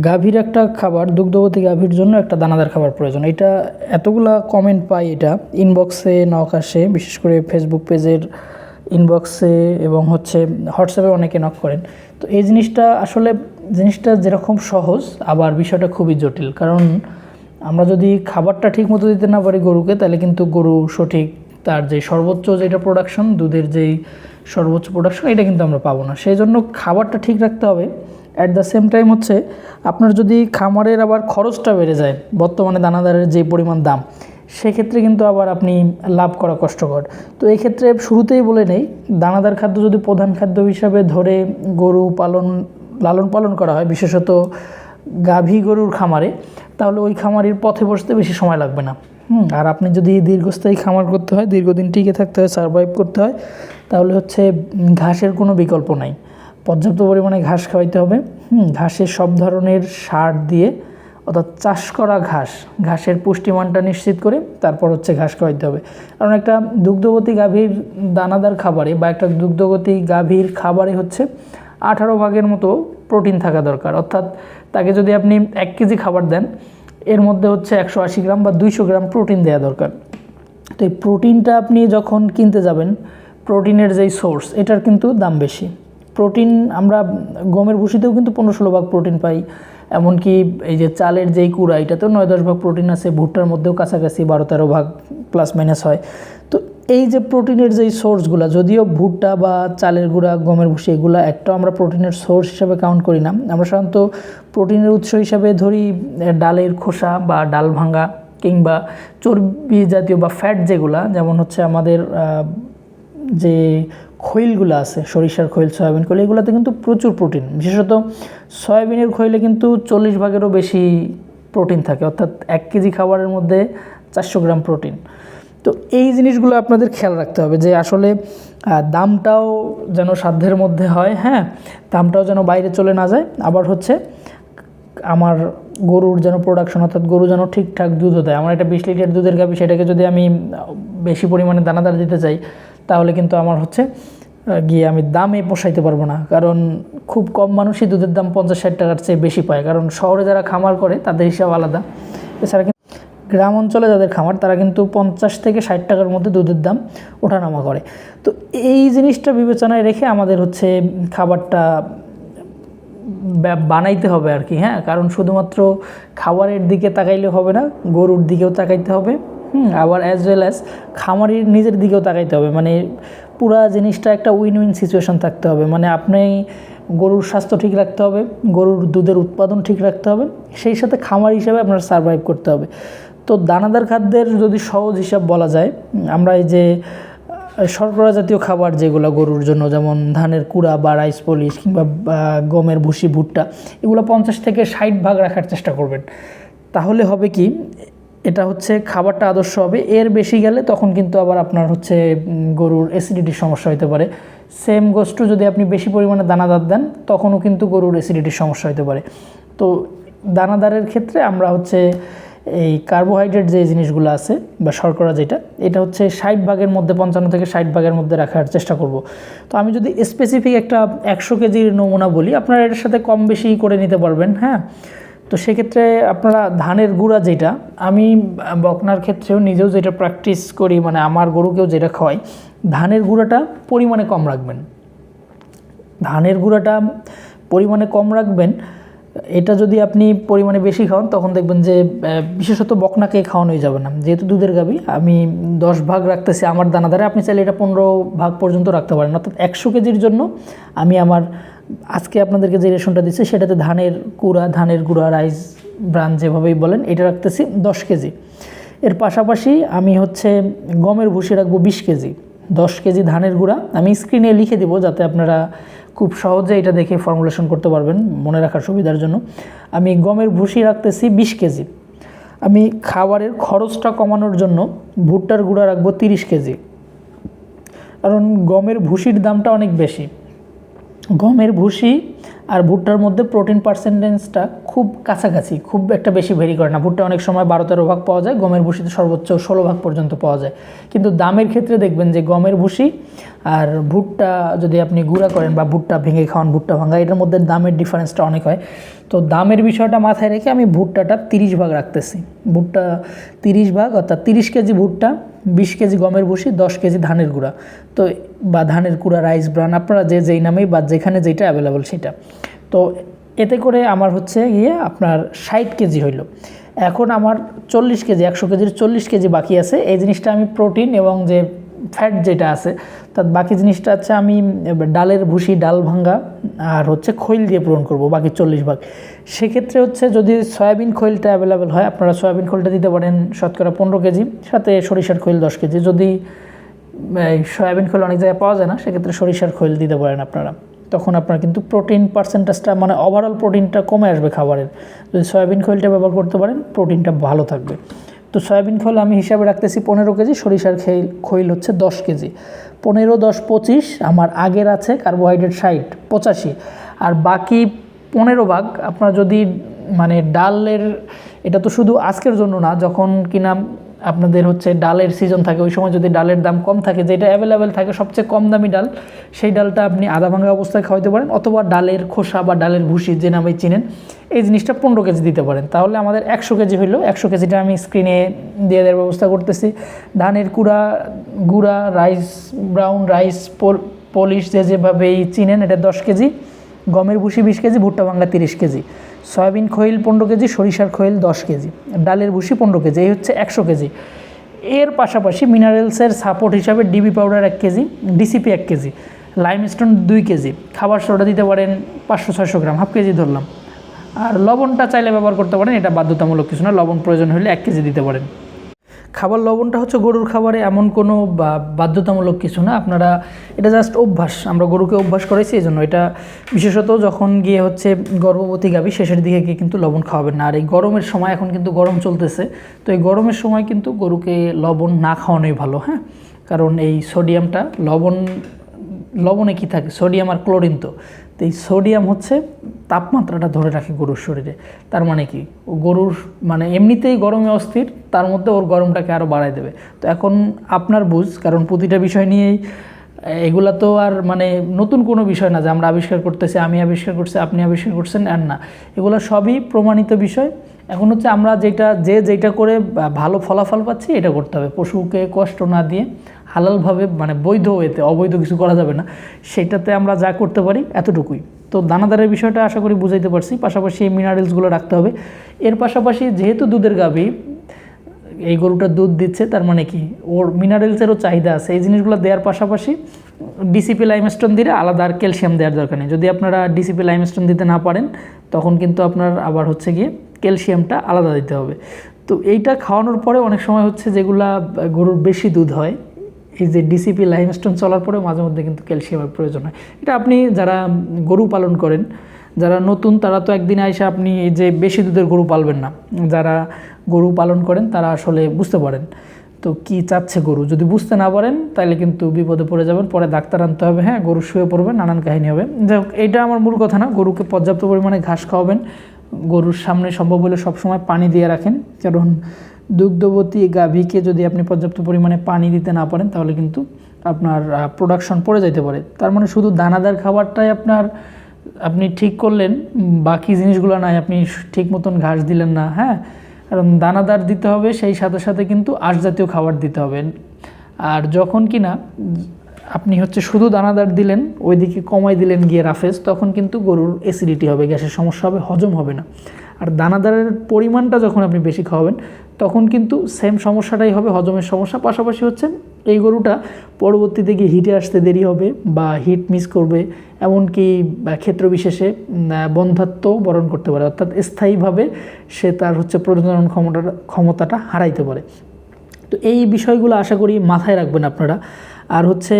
গাভীর একটা খাবার, দুগ্ধবতী গাভীর জন্য একটা দানাদার খাবার প্রয়োজন। এটা এতগুলা কমেন্ট পাই এটা। ইনবক্সে নক আসে, বিশেষ করে ফেসবুক পেজের ইনবক্সে এবং হচ্ছে হোয়াটসঅ্যাপে অনেকে নক করেন। তো এই জিনিসটা আসলে, জিনিসটা যেরকম সহজ, আবার বিষয়টা খুবই জটিল। কারণ আমরা যদি খাবারটা ঠিক মতো দিতে না পারি গরুকে, তাহলে কিন্তু গরু সঠিক তার যে সর্বোচ্চ যেটা প্রোডাকশন দুধের যেই সর্বোচ্চ প্রোডাকশন এটা কিন্তু আমরা পাবো না। সেই জন্য খাবারটা ঠিক রাখতে হবে। অ্যাট দ্য সেম টাইম হচ্ছে, আপনার যদি খামারের আবার খরচটা বেড়ে যায়, বর্তমানে দানাদারের যে পরিমাণ দাম, সেক্ষেত্রে কিন্তু আবার আপনি লাভ করা কষ্টকর। তো এই ক্ষেত্রে শুরুতেই বলে নেই, দানাদার খাদ্য যদি প্রধান খাদ্য হিসাবে ধরে গরু পালন, লালন পালন করা হয়, বিশেষত গাভী গরুর খামারে, তাহলে ওই খামারের পথে বসতে বেশি সময় লাগবে না। আর আপনি যদি দীর্ঘস্থায়ী খামার করতে হয়, দীর্ঘদিন টিকে থাকতে হয় সার্ভাইভ করতে হয়, তাহলে হচ্ছে ঘাসের কোনো বিকল্প নাই। পর্যাপ্ত পরিমাণে ঘাস খাওয়াইতে হবে। হুম, ঘাসের সব ধরনের সার দিয়ে, অর্থাৎ চাষ করা ঘাস, ঘাসের পুষ্টিমানটা নিশ্চিত করে তারপর হচ্ছে ঘাস খাওয়াইতে হবে। কারণ একটা দুগ্ধবতী গাভীর দানাদার খাবারে বা একটা দুগ্ধবতী গাভীর খাবারে হচ্ছে আঠারো ভাগের মতো প্রোটিন থাকা দরকার। অর্থাৎ তাকে যদি আপনি এক কেজি খাবার দেন, এর মধ্যে হচ্ছে একশো আশি গ্রাম বা দুইশো গ্রাম প্রোটিন দেওয়া দরকার। তো এই প্রোটিনটা আপনি যখন কিনতে যাবেন, প্রোটিনের যেই সোর্স, এটার কিন্তু দাম বেশি। প্রোটিন আমরা গমের ভুসিতেও কিন্তু পনেরো ষোলো ভাগ প্রোটিন পাই। এমনকি এই যে চালের যেই কুড়া, এটাতেও নয় দশ ভাগ প্রোটিন আছে, ভুট্টার মধ্যেও কাছাকাছি বারো তেরো ভাগ প্লাস মাইনাস হয়। তো এই যে প্রোটিনের যেই সোর্সগুলো যদিও ভুট্টা বা চালের গুঁড়া, গমের ভুসি এগুলো একটাও আমরা প্রোটিনের সোর্স হিসাবে কাউন্ট করি না। আমরা সাধারণত প্রোটিনের উৎস হিসাবে ধরি ডালের খোসা বা ডাল ভাঙা কিংবা চর্বি জাতীয় বা ফ্যাট যেগুলা, যেমন হচ্ছে আমাদের যে খৈলগুলো আছে, সরিষার খৈল, সয়াবিন খৈল, এগুলোতে কিন্তু প্রচুর প্রোটিন বিশেষত সয়াবিনের খৈলে কিন্তু চল্লিশ ভাগেরও বেশি প্রোটিন থাকে, অর্থাৎ এক কেজি খাবারের মধ্যে চারশো গ্রাম প্রোটিন তো এই জিনিসগুলো আপনাদের খেয়াল রাখতে হবে যে আসলে দামটাও যেন সাধ্যের মধ্যে হয় হ্যাঁ দামটাও যেন বাইরে চলে না যায়। আবার হচ্ছে, আমার গরুর যেন প্রোডাকশন অর্থাৎ গরু যেন ঠিকঠাক দুধও দেয়। আমার একটা বিশ লিটার দুধের গাভি, সেটাকে যদি আমি বেশি পরিমাণে দানাদার দিতে চাই তাহলে কিন্তু আমার হচ্ছে গিয়ে আমি দামে পোষাইতে পারব না। কারণ খুব কম মানুষই দুধের দাম পঞ্চাশ ষাট টাকার চেয়ে বেশি পায়। কারণ শহরে যারা খামার করে, তাদের হিসাব আলাদা। এছাড়া কিন্তু গ্রাম অঞ্চলে যাদের খামার, তারা কিন্তু পঞ্চাশ থেকে ষাট টাকার মধ্যে দুধের দাম ওঠানামা করে। তো এই জিনিসটা বিবেচনায় রেখে আমাদের হচ্ছে খাবারটা বানাইতে হবে আর কি হ্যাঁ? কারণ শুধুমাত্র খাবারের দিকে তাকাইলে হবে না, গরুর দিকেও তাকাইতে হবে। হুম, আবার অ্যাজ ওয়েল অ্যাজ খামারির নিজের দিকেও তাকাইতে হবে। মানে পুরা জিনিসটা একটা উইন উইন সিচুয়েশন থাকতে হবে। মানে আপনি গরুর স্বাস্থ্য ঠিক রাখতে হবে, গরুর দুধের উৎপাদন ঠিক রাখতে হবে, সেই সাথে খামার হিসাবে আপনার সার্ভাইভ করতে হবে। তো দানাদার খাদ্যের যদি সহজ হিসাব বলা যায়, আমরা এই যে শর্করা জাতীয় খাবার যেগুলো গরুর জন্য, যেমন ধানের কুড়া বা রাইস পলিশ কিংবা গমের ভুসি, ভুট্টা, এগুলো পঞ্চাশ থেকে ষাট ভাগ রাখার চেষ্টা করবেন। তাহলে হবে কি এটা হচ্ছে খাবারটা আদর্শ হবে। এর বেশি গেলে তখন কিন্তু আবার আপনার হচ্ছে গরুর অ্যাসিডিটির সমস্যা হতে পারে। সেম গোষ্ঠ যদি আপনি বেশি পরিমাণে দানাদার দেন, তখনও কিন্তু গরুর অ্যাসিডিটির সমস্যা হতে পারে। তো দানাদারের ক্ষেত্রে আমরা হচ্ছে এই কার্বোহাইড্রেট যে জিনিসগুলো আছে বা শর্করা যেটা, এটা হচ্ছে ষাট ভাগের মধ্যে, পঞ্চান্ন থেকে ষাট ভাগের মধ্যে রাখার চেষ্টা করব। তো আমি যদি স্পেসিফিক একটা একশো কেজির নমুনা বলি, আপনারা এটার সাথে কম বেশি করে নিতে পারবেন হ্যাঁ? তো সেক্ষেত্রে আপনারা ধানের গুঁড়া যেটা, আমি বকনার ক্ষেত্রেও নিজেও যেটা প্র্যাকটিস করি মানে আমার গরুকেও যেটা খাওয়াই ধানের গুঁড়াটা পরিমাণে কম রাখবেন। ধানের গুঁড়াটা পরিমাণে কম রাখবেন, এটা যদি আপনি পরিমাণে বেশি খাওয়ান, তখন দেখবেন যে বিশেষত বকনাকে খাওয়ানোই যাবে না। যেহেতু দুধের গাবি আমি দশ ভাগ রাখতেছি আমার দানাদারে, আপনি চাইলে এটা পনেরো ভাগ পর্যন্ত রাখতে পারেন। অর্থাৎ একশো কেজির জন্য আমি আমার আজকে আপনাদেরকে যে রেশনটা দিচ্ছি, সেটাতে ধানের কুড়া, ধানের গুঁড়া, রাইস ব্রান যেভাবেই বলেন, এটা রাখতেছি দশ কেজি। এর পাশাপাশি আমি হচ্ছে গমের ভুসি রাখব বিশ কেজি। দশ কেজি ধানের গুঁড়া। আমি স্ক্রিনে লিখে দিব যাতে আপনারা খুব সহজে এটা দেখে ফর্মুলেশন করতে পারবেন, মনে রাখার সুবিধার জন্য। আমি গমের ভুসি রাখতেছি বিশ কেজি। আমি খাবারের খরচটা কমানোর জন্য ভুট্টার গুঁড়া রাখব তিরিশ কেজি। কারণ গমের ভুসির দামটা অনেক বেশি। গমের ভুসি আর ভুট্টার মধ্যে প্রোটিন পার্সেন্টেজটা খুব কাছাকাছি, খুব একটা বেশি ভেরি করে না। ভুট্টা অনেক সময় বারো তেরো ভাগ পাওয়া যায়, গমের ভুসিতে সর্বোচ্চ ষোলো ভাগ পর্যন্ত পাওয়া যায়। কিন্তু দামের ক্ষেত্রে দেখবেন যে গমের ভুসি আর ভুট্টা যদি আপনি গুঁড়া করেন বা ভুট্টা ভেঙে খাওয়ান, ভুট্টা ভাঙা, এটার মধ্যে দামের ডিফারেন্সটা অনেক হয়। তো দামের বিষয়টা মাথায় রেখে আমি ভুট্টাটা তিরিশ ভাগ রাখতেছি। ভুট্টা তিরিশ ভাগ অর্থাৎ তিরিশ কেজি ভুট্টা বিশ কেজি গমের ভুসি দশ কেজি ধানের গুঁড়া। তো, বা ধানের গুঁড়া, রাইস ব্রান, আপনারা যে যেই নামেই বা যেখানে যেটা অ্যাভেলেবল সেটা। তো, এতে করে আমার হচ্ছে গিয়ে আপনার ষাট কেজি হইল। এখন আমার চল্লিশ কেজি, একশো কেজির চল্লিশ কেজি বাকি আছে। এই জিনিসটা আমি প্রোটিন এবং যে ফ্যাট যেটা আছে, তার বাকি জিনিসটা হচ্ছে আমি, ডালের ভুসি, ডাল ভাঙ্গা, আর হচ্ছে খৈল দিয়ে পূরণ করব, বাকি চল্লিশ ভাগ। সেক্ষেত্রে হচ্ছে যদি সয়াবিন খৈলটা অ্যাভেলেবেল হয়, আপনারা সয়াবিন খৈলটা দিতে পারেন শতকরা পনেরো কেজি, সাথে সরিষার খৈল দশ কেজি। যদি সয়াবিন খৈল অনেক জায়গায় পাওয়া যায় না, সেক্ষেত্রে সরিষার খৈল দিতে পারেন আপনারা। তখন আপনার কিন্তু প্রোটিন পার্সেন্টেজটা মানে ওভারঅল প্রোটিনটা কমে আসবে খাবারের। যদি সয়াবিন খৈলটা ব্যবহার করতে পারেন প্রোটিনটা ভালো থাকবে। তো সয়াবিন খোল আমি হিসাবে রাখতেছি পনেরো কেজি, সরিষার খেল খৈল হচ্ছে দশ কেজি। পনেরো, দশ, পঁচিশ, আমার আগের আছে কার্বোহাইড্রেট ষাট, পঁচাশি। আর বাকি পনেরো ভাগ আপনার যদি মানে ডালের, এটা তো শুধু আজকের জন্য না, যখন কিনা আপনাদের হচ্ছে ডালের সিজন থাকে, ওই সময় যদি ডালের দাম কম থাকে, যেটা অ্যাভেলেবেল থাকে, সবচেয়ে কম দামি ডাল, সেই ডালটা আপনি আধা ভাঙা অবস্থায় খাওয়াতে পারেন অথবা ডালের খোসা বা ডালের ভুসি যে নামে চিনেন, এই জিনিসটা পনেরো কেজি দিতে পারেন। তাহলে আমাদের একশো কেজি হইল, একশো কেজিটা আমি স্ক্রিনে দিয়ে দেওয়ার ব্যবস্থা করতেছি। ধানের কুড়া, গুঁড়া রাইস ব্রাউন রাইস পলিশ যে যেভাবেই চিনেন, এটা দশ কেজি, গমের ভুসি বিশ কেজি, ভুট্টা বাংলা তিরিশ কেজি। সয়াবিন খৈল পনেরো কেজি, সরিষার খৈল দশ কেজি, ডালের ভুসি পনেরো কেজি, এই হচ্ছে একশো কেজি। এর পাশাপাশি মিনারেলসের সাপোর্ট হিসাবে ডিবি পাউডার এক কেজি ডিসিপি এক কেজি লাইমস্টোন দুই কেজি, খাবার সোডা দিতে পারেন পাঁচশো, ছয়শো গ্রাম হাফ কেজি ধরলাম। আর লবণটা চাইলে ব্যবহার করতে পারেন, এটা বাধ্যতামূলক কিছু না, লবণ প্রয়োজন হলে এক কেজি দিতে পারেন। খাবার লবণটা হচ্ছে গরুর খাবারে এমন কোনো বাধ্যতামূলক কিছু না। আপনারা, এটা জাস্ট অভ্যাস। আমরা গরুকে অভ্যাস করেছি এই জন্য এটা বিশেষত যখন গিয়ে হচ্ছে গর্ভবতী গাবি শেষের দিকে গিয়ে কিন্তু লবণ খাওয়াবেন না। আর এই গরমের সময় এখন কিন্তু গরম চলতেছে। তো এই গরমের সময় কিন্তু গরুকে লবণ না খাওয়ানোই ভালো হ্যাঁ? কারণ এই সোডিয়ামটা লবণ লবণে কি থাকে? সোডিয়াম আর ক্লোরিন তো। তো এই সোডিয়াম হচ্ছে তাপমাত্রাটা ধরে রাখে গরুর শরীরে। তার মানে কি? ও গরুর মানে এমনিতেই গরমে অস্থির, তার মধ্যে ওর গরমটাকে আরও বাড়ায় দেবে। তো এখন আপনার বুঝ, কারণ প্রতিটা বিষয় নিয়েই এগুলা তো আর মানে নতুন কোনো বিষয় না যে আমরা আবিষ্কার করতেছি, আমি আবিষ্কার করছি, আপনি আবিষ্কার করছেন, আর না। এগুলো সবই প্রমাণিত বিষয়। এখন হচ্ছে আমরা যেটা, যে যেটা করে ভালো ফলাফল পাচ্ছি, এটা করতে হবে। পশুকে কষ্ট না দিয়ে হালালভাবে মানে বৈধ এতে অবৈধ কিছু করা যাবে না, সেটাতে আমরা যা করতে পারি এতটুকুই। তো দানাদারের বিষয়টা আশা করি বুঝাইতে পারছি। পাশাপাশি এই মিনারেলসগুলো রাখতে হবে। এর পাশাপাশি যেহেতু দুধের গাভী, এই গরুটা দুধ দিচ্ছে, তার মানে কি? ওর মিনারেলসেরও চাহিদা আছে। এই জিনিসগুলো দেওয়ার পাশাপাশি ডিসিপি লাইমস্টোন দিলে আলাদা আর ক্যালসিয়াম দেওয়ার দরকার নেই। যদি আপনারা ডিসিপি লাইমস্টোন দিতে না পারেন, তখন কিন্তু আপনার আবার হচ্ছে গিয়ে ক্যালসিয়ামটা আলাদা দিতে হবে। তো এইটা খাওয়ানোর পরে অনেক সময় হচ্ছে যেগুলা গরুর বেশি দুধ হয়, এই যে ডিসিপি লাইমস্টোন চলার পরে মাঝে মধ্যে কিন্তু ক্যালসিয়ামের প্রয়োজন হয়। এটা আপনি যারা গরু পালন করেন, যারা নতুন, তারা তো একদিন আইসা আপনি এই যে বেশি দুধের গরু পালবেন না। যারা গরু পালন করেন, তারা আসলে বুঝতে পারেন। তো কি চাচ্ছে গরু? যদি বুঝতে না পারেন তাহলে কিন্তু বিপদে পড়ে যাবেন, পরে ডাক্তার আনতে হবে হ্যাঁ গরু শুয়ে পড়বে, নানান কাহিনী হবে। যাই এইটা আমার মূল কথা না। গরুকে পর্যাপ্ত পরিমাণে ঘাস খাওয়াবেন গরুর সামনে সম্ভব হলে সবসময় পানি দিয়ে রাখেন। কারণ দুগ্ধবতী গাভীকে যদি আপনি পর্যাপ্ত পরিমাণে পানি দিতে না পারেন, তাহলে কিন্তু আপনার প্রোডাকশন পড়ে যাইতে পারে। তার মানে শুধু দানাদার খাবারটাই আপনার, আপনি ঠিক করলেন, বাকি জিনিসগুলো নাই, আপনি ঠিক মতন ঘাস দিলেন না হ্যাঁ? কারণ দানাদার দিতে হবে, সেই সাথে সাথে কিন্তু আঁশ জাতীয় খাবার দিতে হবে। আর যখন কি না আপনি হচ্ছে শুধু দানাদার দিলেন, ওইদিকে কমাই দিলেন গিয়ে রাফেজ, তখন কিন্তু গরুর অ্যাসিডিটি হবে, গ্যাসের সমস্যা হবে, হজম হবে না। আর দানাদারের পরিমাণটা যখন আপনি বেশি খাওয়াবেন, তখন কিন্তু সেম সমস্যাটাই হবে, হজমের সমস্যা। পাশাপাশি হচ্ছে এই গরুটা পরবর্তীতে গিয়ে হিটে আসতে দেরি হবে বা হিট মিস করবে, এমনকি ক্ষেত্র বিশেষে বন্ধাত্ম বরণ করতে পারে। অর্থাৎ স্থায়ীভাবে সে তার হচ্ছে প্রজনন ক্ষমতাটা ক্ষমতাটা হারাইতে পারে। তো এই বিষয়গুলো আশা করি মাথায় রাখবেন আপনারা। আর হচ্ছে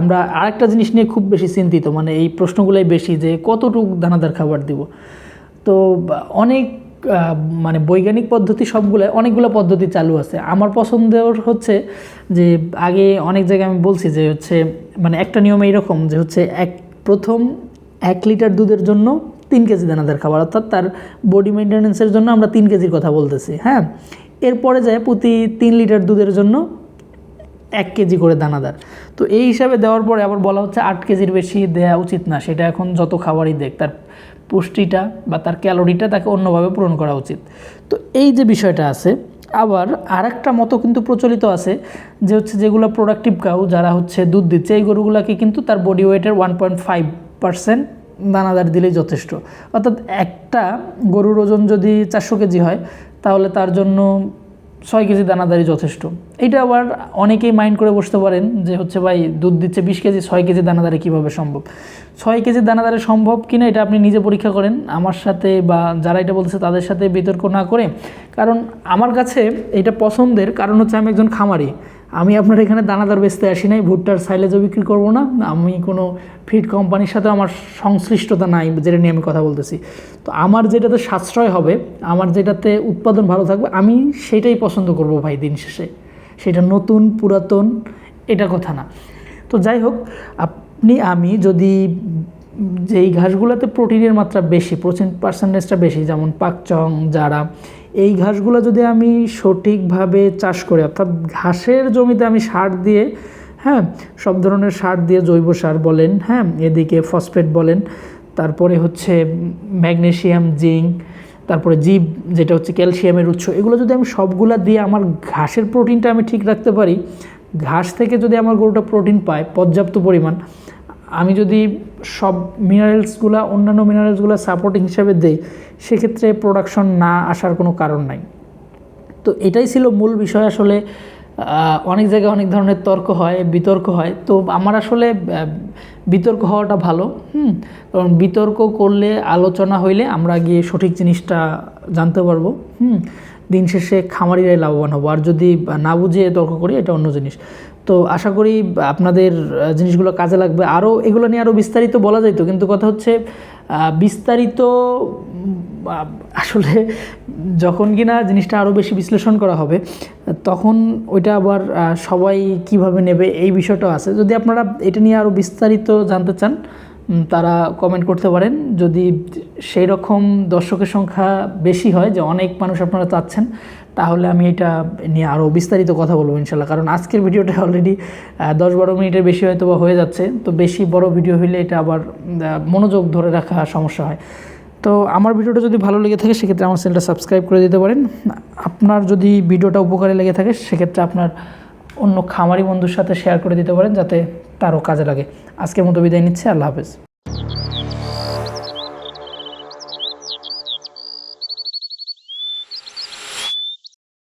আমরা আরেকটা জিনিস নিয়ে খুব বেশি চিন্তিত মানে এই প্রশ্নগুলোই বেশি যে কতটুকু দানাদার খাবার দিব। তো অনেক মানে বৈজ্ঞানিক পদ্ধতি সবগুলো, অনেকগুলো পদ্ধতি চালু আছে। আমার পছন্দের হচ্ছে যে আগে অনেক জায়গায় আমি বলছি যে হচ্ছে মানে একটা নিয়ম এইরকম যে হচ্ছে এক, প্রথম এক লিটার দুধের জন্য তিন কেজি দানাদার খাবার, অর্থাৎ তার বডি মেনটেন্যান্সের জন্য আমরা তিন কেজির কথা বলতেছি হ্যাঁ? এরপরে যায় প্রতি তিন লিটার দুধের জন্য এক কেজি করে দানাদার। তো এই হিসাবে দেওয়ার পরে আবার বলা হচ্ছে আট কেজির বেশি দেওয়া উচিত না, সেটা এখন যত খাবারই দেখ, তার পুষ্টিটা বা তার ক্যালোরিটা তাকে অন্যভাবে পূরণ করা উচিত। তো এই যে বিষয়টা আছে, আবার আরেকটা মতো কিন্তু প্রচলিত আছে, যে হচ্ছে যেগুলো প্রোডাক্টিভ কাউ যারা হচ্ছে দুধ দিচ্ছে, এই গরুগুলোকে কিন্তু তার বডি ওয়েটের ওয়ান পয়েন্ট ফাইভ পার্সেন্ট দানাদার দিলেই যথেষ্ট। অর্থাৎ একটা গরুর ওজন যদি চারশো কেজি হয়, তাহলে তার জন্য ছয় কেজি দানাদারই যথেষ্ট। এটা আবার অনেকেই মাইন্ড করে বসতে পারেন যে হচ্ছে ভাই দুধ দিচ্ছে বিশ কেজি, ছয় কেজি দানাদারে কীভাবে সম্ভব? ছয় কেজি দানাদারে সম্ভব কিনা এটা আপনি নিজে পরীক্ষা করেন। আমার সাথে বা যারা এটা বলছে তাদের সাথে বিতর্ক না করে। কারণ আমার কাছে এটা পছন্দের কারণ হচ্ছে আমি একজন খামারি। আমি আপনার এখানে দানাদার বেচতে আসি নাই, ভুট্টার সাইলেজও বিক্রি করব না। আমি কোনো ফিড কোম্পানির সাথে আমার সংশ্লিষ্টতা নাই, যেটা নিয়ে আমি কথা বলতেছি। তো আমার যেটাতে সাশ্রয় হবে, আমার যেটাতে উৎপাদন ভালো থাকবে, আমি সেটাই পছন্দ করব ভাই দিন শেষে। সেটা নতুন, পুরাতন, এটা কথা না। তো যাই হোক, আপনি, আমি যদি যেই ঘাসগুলোতে প্রোটিনের মাত্রা বেশি প্রোটিন পার্সেন্টেজটা বেশি, যেমন পাকচং যারা এই ঘাসগুলো যদি আমি সঠিকভাবে চাষ করি, অর্থাৎ ঘাসের জমিতে আমি সার দিয়ে হ্যাঁ সব ধরনের সার দিয়ে জৈব সার বলেন হ্যাঁ এদিকে ফসফেট বলেন, তারপরে হচ্ছে ম্যাগনেশিয়াম, জিঙ্ক, তারপরে জীব, যেটা হচ্ছে ক্যালসিয়ামের উৎস, এগুলো যদি আমি সবগুলা দিয়ে আমার ঘাসের প্রোটিনটা আমি ঠিক রাখতে পারি, ঘাস থেকে যদি আমার গরুটা প্রোটিন পায়, পর্যাপ্ত পরিমাণ আমি যদি সব মিনারেলসগুলো অন্যান্য মিনারেলসগুলো সাপোর্টিং হিসাবে দেই, সেক্ষেত্রে প্রোডাকশন না আসার কোনো কারণ নাই। তো এটাই ছিল মূল বিষয় আসলে অনেক জায়গায় অনেক ধরনের তর্ক হয়, বিতর্ক হয়। তো আমার আসলে বিতর্ক হওয়াটা ভালো, হুম? কারণ বিতর্ক করলে, আলোচনা হইলে আমরা গিয়ে সঠিক জিনিসটা জানতে পারব, হুম? দিন শেষে খামারিরাই লাভবান হব। আর যদি না বুঝে তর্ক করি, এটা অন্য জিনিস। তো আশা করি আপনাদের জিনিসগুলো কাজে লাগবে। আরও এগুলো নিয়ে আরও বিস্তারিত বলা যাইতো, কিন্তু কথা হচ্ছে বিস্তারিত আসলে যখন কিনা জিনিসটা আরও বেশি বিশ্লেষণ করা হবে, তখন ওইটা আবার সবাই কীভাবে নেবে এই বিষয়টাও আছে। যদি আপনারা এটা নিয়ে আরও বিস্তারিত জানতে চান তারা কমেন্ট করতে পারেন। যদি সেই রকম দর্শকের সংখ্যা বেশি হয়, যে অনেক মানুষ আপনারা চাচ্ছেন তাহলে আমি এটা নিয়ে আরও বিস্তারিত কথা বলব ইনশাল্লাহ কারণ আজকের ভিডিওটা অলরেডি দশ বারো মিনিটের বেশি হয়তো বা হয়ে যাচ্ছে। তো বেশি বড় ভিডিও হইলে এটা আবার মনোযোগ ধরে রাখা সমস্যা হয়। তো আমার ভিডিওটা যদি ভালো লেগে থাকে, সেক্ষেত্রে আমার চ্যানেলটা সাবস্ক্রাইব করে দিতে পারেন। আপনার যদি ভিডিওটা উপকারে লেগে থাকে, সেক্ষেত্রে আপনার অন্য খামারি বন্ধুর সাথে শেয়ার করে দিতে পারেন, যাতে তারও কাজে লাগে। আজকের মতো বিদায় নিচ্ছে, আল্লাহ হাফেজ।